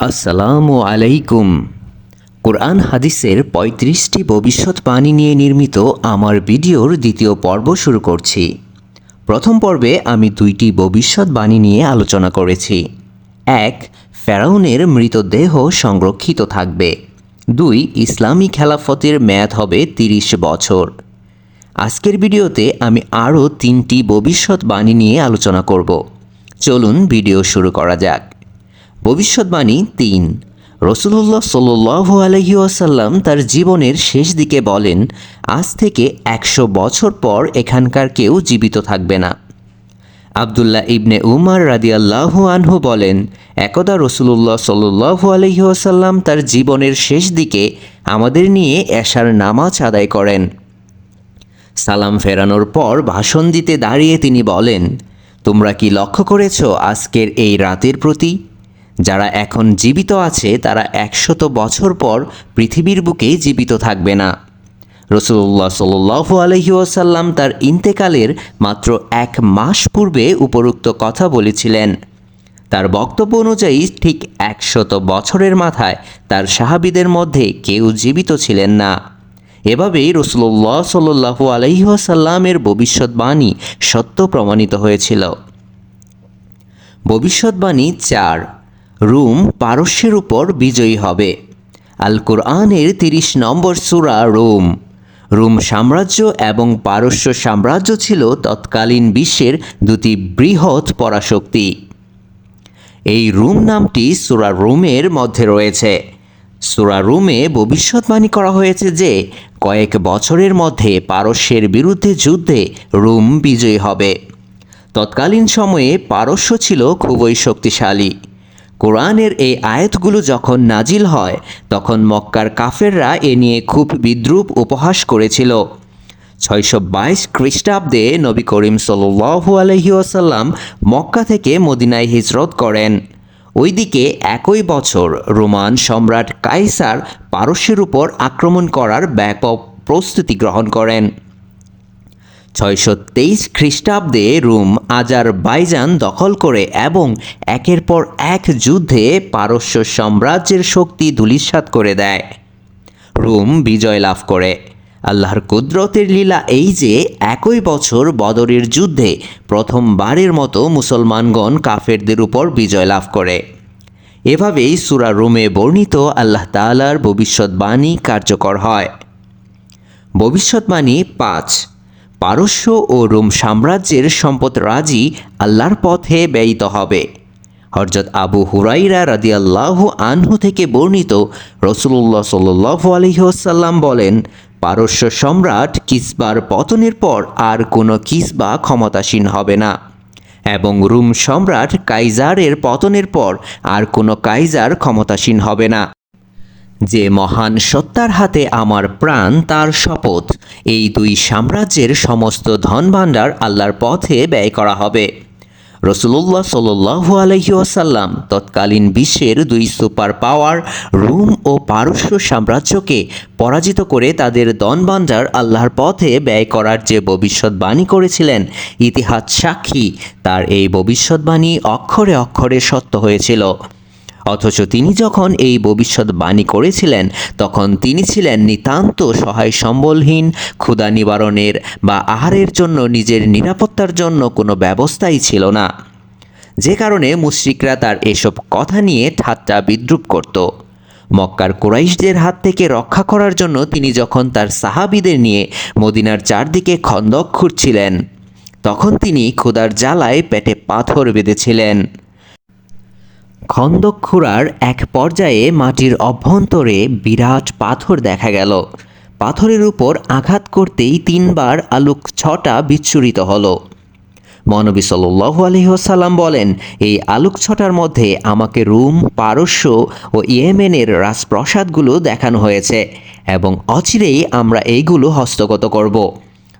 আসসালামু আলাইকুম। কোরআন হাদিসের পঁয়ত্রিশটি ভবিষ্যৎবাণী নিয়ে নির্মিত আমার ভিডিওর দ্বিতীয় পর্ব শুরু করছি। প্রথম পর্বে আমি দুইটি ভবিষ্যৎবাণী নিয়ে আলোচনা করেছি। এক, ফেরাউনের মৃতদেহ সংরক্ষিত থাকবে। দুই, ইসলামী খেলাফতের মেয়াদ হবে তিরিশ বছর। আজকের ভিডিওতে আমি আরও তিনটি ভবিষ্যৎবাণী নিয়ে আলোচনা করব। চলুন ভিডিও শুরু করা যাক। ভবিষ্যৎবাণী তিন। রসুল্লাহ সাল্লু আলহি আসাল্লাম তার জীবনের শেষ দিকে বলেন, আজ থেকে একশো বছর পর এখানকার কেউ জীবিত থাকবে না। আবদুল্লাহ ইবনে উমার রাদিয়াল্লাহ আনহু বলেন, একদা রসুল্লাহ সাল্লু আলহি আসাল্লাম তার জীবনের শেষ দিকে আমাদের নিয়ে এশার নামাজ আদায় করেন। সালাম ফেরানোর পর ভাষণ দিতে দাঁড়িয়ে তিনি বলেন, তোমরা কি লক্ষ্য করেছ আজকের এই রাতের প্রতি? যারা এখন জীবিত আছে, তারা একশত বছর পর পৃথিবীর বুকে জীবিত থাকবে না। রসুল্লাহ সাল্লু আলহি ওসাল্লাম তার ইন্তেকালের মাত্র এক মাস পূর্বে উপরোক্ত কথা বলেছিলেন। তার বক্তব্য অনুযায়ী ঠিক একশত বছরের মাথায় তার সাহাবিদের মধ্যে কেউ জীবিত ছিলেন না। এভাবেই রসুল্লাহ সাল্লু আলহিহাসাল্লামের ভবিষ্যৎবাণী সত্য প্রমাণিত হয়েছিল। ভবিষ্যৎবাণী চার রুম পারস্যের উপর বিজয়ী হবে। আল কোরআনের তিরিশ নম্বর সুরা রোম। রোম সাম্রাজ্য এবং পারস্য সাম্রাজ্য ছিল তৎকালীন বিশ্বের দুটি বৃহৎ পরাশক্তি। এই রুম নামটি সুরা রোমের মধ্যে রয়েছে। সুরা রুমে ভবিষ্যৎবাণী করা হয়েছে যে, কয়েক বছরের মধ্যে পারস্যের বিরুদ্ধে যুদ্ধে রুম বিজয়ী হবে। তৎকালীন সময়ে পারস্য ছিল খুবই শক্তিশালী। কোরআনের এই আয়াতগুলো যখন নাজিল হয়, তখন মক্কার কাফেররা এ নিয়ে খুব বিদ্রুপ উপহাস করেছিল। ছয়শো বাইশ খ্রিস্টাব্দে নবী করিম সাল্লু আলহি আসাল্লাম মক্কা থেকে মদিনায় হিজরত করেন। ওইদিকে একই বছর রোমান সম্রাট কাইসার পারস্যের উপর আক্রমণ করার ব্যাপক প্রস্তুতি গ্রহণ করেন। ছয়শো তেইশ খ্রিস্টাব্দে রুম আজার বাইজান দখল করে এবং একের পর এক যুদ্ধে পারস্য সাম্রাজ্যের শক্তি ধূলিসাৎ করে দেয়। রুম বিজয় লাভ করে। আল্লাহর কুদরতের লীলা এই যে, একই বছর বদরের যুদ্ধে প্রথমবারের মতো মুসলমানগণ কাফেরদের উপর বিজয় লাভ করে। এভাবেই সুরা রোমে বর্ণিত আল্লাহ তালার ভবিষ্যৎবাণী কার্যকর হয়। ভবিষ্যৎবাণী পাঁচ। পারস্য ও রোম সাম্রাজ্যের সম্পদ রাজি আল্লাহর পথে ব্যয়িত হবে। হরজত আবু হুরাইরা রাদিয়াল্লাহ আনহু থেকে বর্ণিত রসুল্লাহ সাল্লু আলহিহসাল্লাম বলেন, পারস্য সম্রাট কিসবার পতনের পর আর কোনো কিসবা ক্ষমতাসীন হবে না এবং রুম সম্রাট কাইজারের পতনের পর আর কোনো কাইজার ক্ষমতাসীন হবে না। যে মহান সত্তার হাতে আমার প্রাণ, তার শপথ। এই দুই সাম্রাজ্যের সমস্ত ধনভাণ্ডার আল্লাহর পথে ব্যয় করা হবে। রসুল্লাহ সাল্লু আলহি আসাল্লাম তৎকালীন বিশ্বের দুই সুপার পাওয়ার রুম ও পারস্য সাম্রাজ্যকে পরাজিত করে তাদের দনবান্ডার আল্লাহর পথে ব্যয় করার যে ভবিষ্যৎবাণী করেছিলেন, ইতিহাস সাক্ষী, তার এই ভবিষ্যৎবাণী অক্ষরে অক্ষরে সত্য হয়েছিল। অথচ তিনি যখন এই ভবিষ্যৎবাণী করেছিলেন, তখন তিনি ছিলেন নিতান্ত সহায় সম্বলহীন ক্ষুধা নিবারণের বা আহারের জন্য নিজের নিরাপত্তার জন্য কোনো ব্যবস্থাই ছিল না। যে কারণে মুশ্রিকরা তার এসব কথা নিয়ে ঠাট্টা বিদ্রুপ করত। মক্কার কুরাইশদের হাত থেকে রক্ষা করার জন্য তিনি যখন তার সাহাবিদের নিয়ে মদিনার চারদিকে খন্দক খুঁড়ছিলেন, তখন তিনি ক্ষুধার জ্বালায় পেটে পাথর বেঁধেছিলেন। খন্দক খুঁড়ার এক পর্যায়ে মাটির অভ্যন্তরে বিরাট পাথর দেখা গেল। পাথরের উপর আঘাত করতেই তিনবার আলোক ছটা বিচ্ছুরিত হলো। মনবী সাল্লু আলহিহসাল্লাম বলেন, এই আলোক ছটার মধ্যে আমাকে রুম, পারস্য ও ইয়েমেনের রাজপ্রসাদগুলো দেখানো হয়েছে এবং অচিরেই আমরা এইগুলো হস্তগত করব।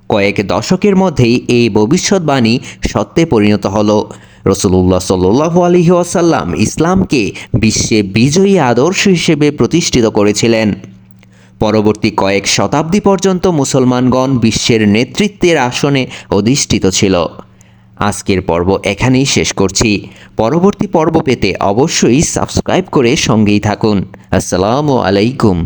কয়েক দশকের মধ্যেই এই ভবিষ্যৎবাণী সত্যে পরিণত হলো। রসুল্লাহ সাল্লু আলহি আসাল্লাম ইসলামকে বিশ্বে বিজয়ী আদর্শ হিসেবে প্রতিষ্ঠিত করেছিলেন। পরবর্তী কয়েক শতাব্দী পর্যন্ত মুসলমানগণ বিশ্বের নেতৃত্বের আসনে অধিষ্ঠিত ছিল। আজকের পর্ব এখানেই শেষ করছি। পরবর্তী পর্ব পেতে অবশ্যই সাবস্ক্রাইব করে সঙ্গেই থাকুন। আসসালামু আলাইকুম।